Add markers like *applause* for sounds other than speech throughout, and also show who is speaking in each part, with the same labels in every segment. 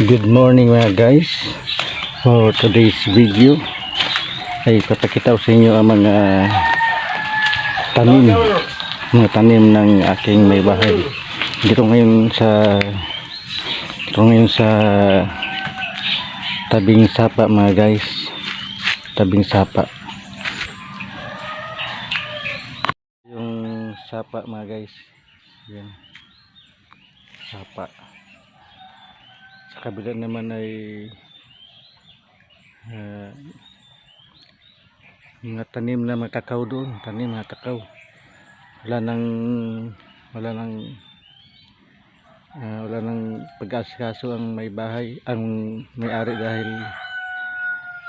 Speaker 1: Good morning mga guys. For today's video Ay papakita sa inyo ang mga Tanim. Mga tanim ng aking may bahay. Dito ngayon sa Dito ngayon sa Tabing sapa mga guys. Tabing sapa. Yung sapa mga guys. Yan. Sapa. sa kabila naman ay ah, mga tanim na mga kakao doon tanim mga kakao wala nang wala nang ah, wala nang pag-asikaso ang may bahay ang may-ari dahil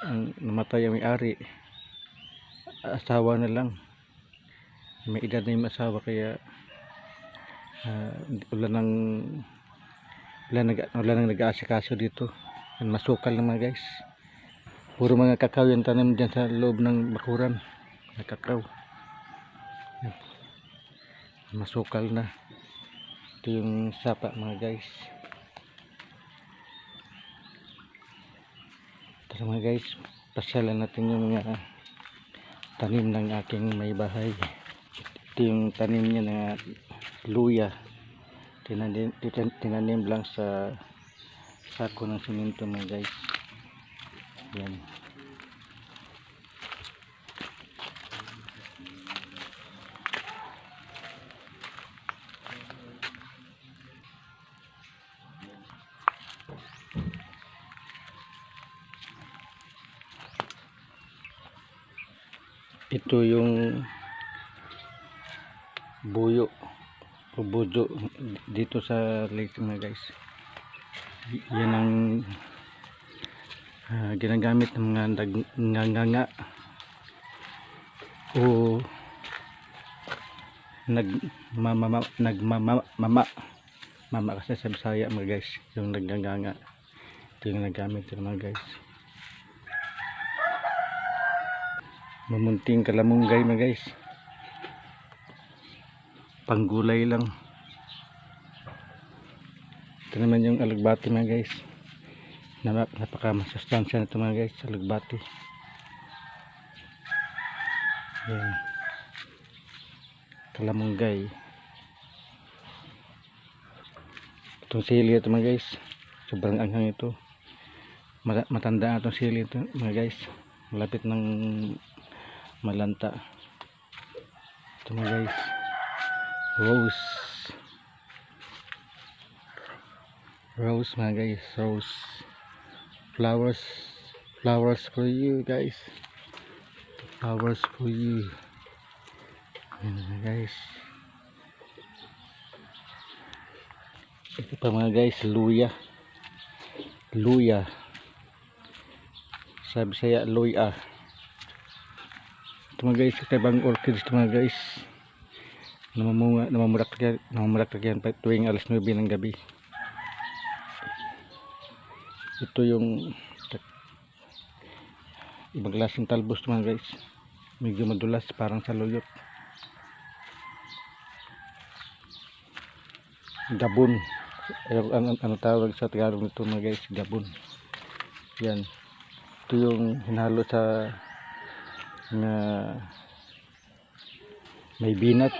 Speaker 1: ang namatay ang may-ari. Asawa na lang. May edad na yung asawa kaya ah, wala nang wala, nag, wala nang nag-aasikaso dito. Yan, masukal na mga guys. Puro mga kakao yung tanim dyan sa loob ng bakuran. Na Yan. masukal na. Ito yung sapa mga guys. Tara mga guys. Pasyalan natin yung mga tanim ng aking may bahay. Ito yung tanim niya na luya tinanim, tinanim lang sa sako ng simento mga guys. Yan. Ito yung buyo o bujo dito sa lake mga guys. Yan ang ah, ginagamit ng mga nag- nganganga o nag mama nagmama mama mama kasi sa Bisaya mga guys. Yung nagnganganga ito yung nagamit ng mga guys. Mamunting kalamunggay mga guys panggulay lang. Ito naman yung alugbati mga guys. Nap napaka masustansya nito mga guys alugbati. Yan kalamunggay itong sili ito mga guys. Sobrang anghang ito. Mata- matanda na itong sili ito mga guys. Malapit ng malanta. Ito mga guys rose. Rose mga guys. Rose. Flowers. Flowers for you guys. Flowers for you. Ayan mga guys. Ito pa mga guys luya. Luya. Sabi saya luya. Ito mga guys kaibang orchids ito mga guys namamunga namamulak yan namamulak yan pa tuwing alas 9 ng gabi. Ito yung ibang klaseng talbos mga guys. Medyo madulas parang saluyot gabon. Ayaw, ano, ano tawag sa Tagalog nito mga guys gabon. Yan. Ito yung hinalo sa na may binat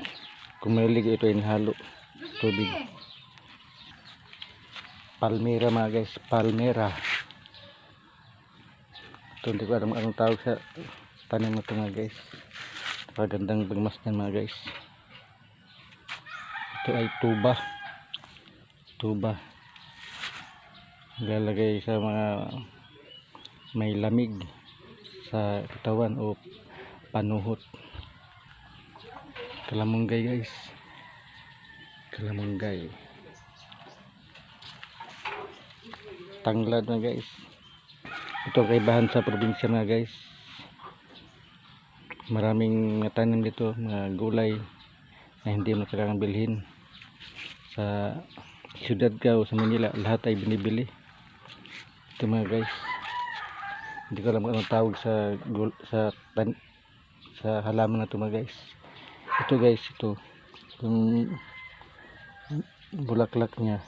Speaker 1: kung may lig ito inhalo tubig. Palmera mga guys. Palmera. Ito hindi ko alam anong tawag sa tanim na ito mga guys. Napagandang bagmas niyan mga guys. Ito ay tuba. Tuba. Lalagay sa mga may lamig sa katawan o panuhot kalamunggay guys. Kalamunggay tanglad na guys. Ito kaibahan sa probinsya na guys. Maraming tanim dito mga gulay na hindi mo kailangan bilhin. Sa syudad ka o sa Manila lahat ay binibili. Ito mga guys. Hindi ko alam kung anong tawag sa sa sa halaman na ito mga guys ito guys ito yung bulaklak niya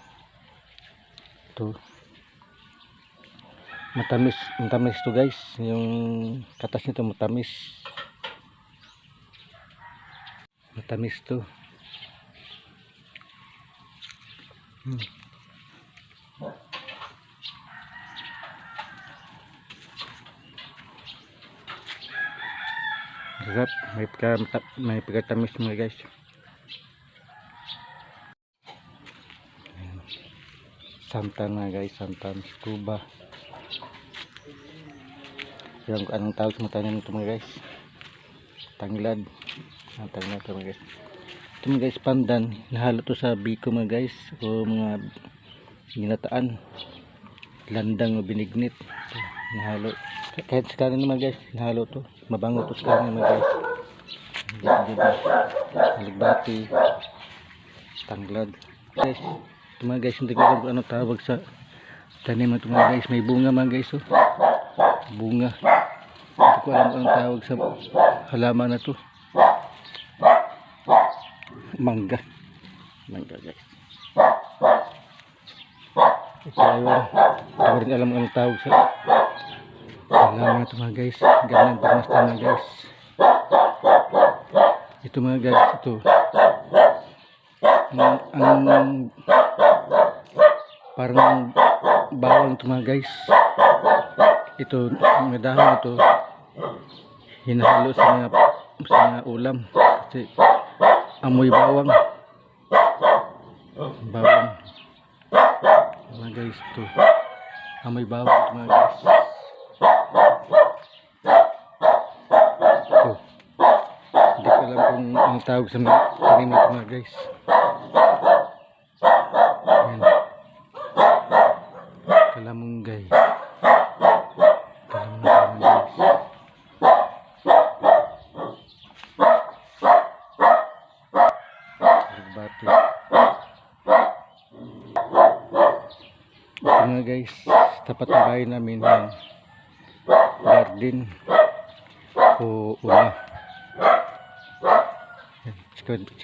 Speaker 1: ito Matamis, matamis to guys. Yung katas nito matamis. Matamis to. Hmm. May may pagkatamis mga guys. Santan mga guys, santan, scuba. Yan kung anong tawag sa tanim nito mga guys. Tanglad. Ang tanglad ito mga guys. Ito mga guys, pandan. Nahalo to sa biko mga guys. O mga ginataan. Landang o binignit. Nahalo. Kahit sa kanin mga guys, nahalo to. Mabango to sa kanin mga guys. Aligbati. Tanglad. Guys, ito mga guys, hindi ko alam ano tawag sa tanim ito mga guys. May bunga mga guys oh bunga. Hindi ko alam ang tawag sa halaman na to. Mangga. Mangga guys. Ito ayun. Hindi ko rin alam ang tawag sa halaman na to mga guys. Ganyan pagmasta mga guys. Ito mga guys. Ito. Ang, ang parang bawang ito mga guys. Ito mga dahon ito. Hinahalo sa mga sa mga ulam kasi amoy bawang. Bawang. Mga guys ito. Amoy bawang ito mga guys ito hindi ko alam kung ang tawag sa ito mga guys yan kalamunggay kalamunggay mga guys Nagbati. Ito tapat ng bahay namin yung garden o una. Yan, sa kapit- sa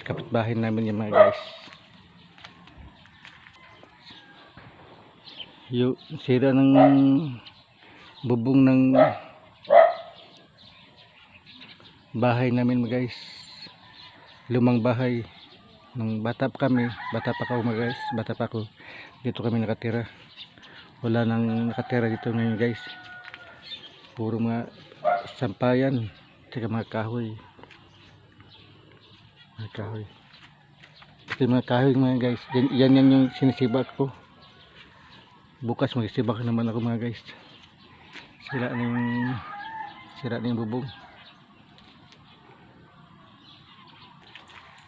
Speaker 1: kapitbahay namin yung mga guys. Yung sira ng bubong ng bahay namin mga guys. Lumang bahay nung bata pa kami, bata pa ako mga guys, bata pa ako, dito kami nakatira. Wala nang nakatira dito ngayon guys. Puro mga sampayan, tsaka mga kahoy. Mga kahoy. Yung mga kahoy mga guys. Yan, yan, yan yung sinisibak ko. Bukas magsibak naman ako mga guys. Sira na yung sira na yung bubong.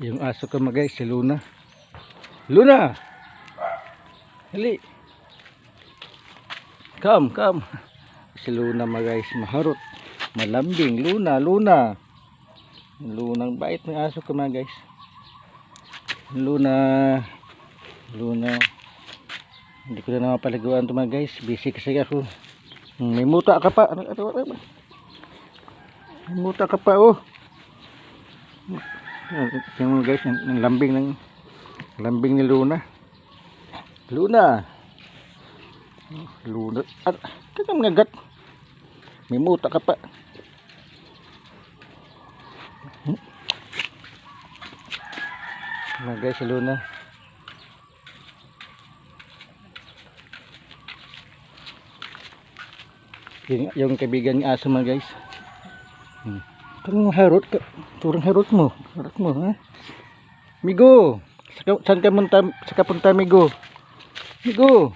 Speaker 1: Yung aso ko mga guys, si Luna. Luna! Hali! Come, come! Si Luna mga guys, maharot. Malambing. Luna, Luna! Lunang bait ng aso ko mga guys. Luna. Luna. Hindi ko na naman paliguan ito mga guys. Busy kasi ako. Hmm, May muta ka pa. Ano, ano, ano? May muta ka pa oh. Yan, Tingnan mo guys, yung lambing ng lambing ni Luna. Luna. Luna. At kaya mga gat. May muta ka pa. Mga guys, si Luna. Yung, yung kaibigan ni Aso mga guys. Hmm. Parang harot ka. Turang harot mo. Harot mo, ha? Migo! Saan ka punta, saan ka punta, Migo? Migo!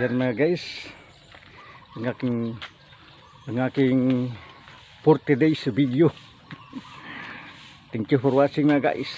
Speaker 1: Yan mga guys. Ang aking ang aking 40 days video. *laughs* Thank you for watching mga guys.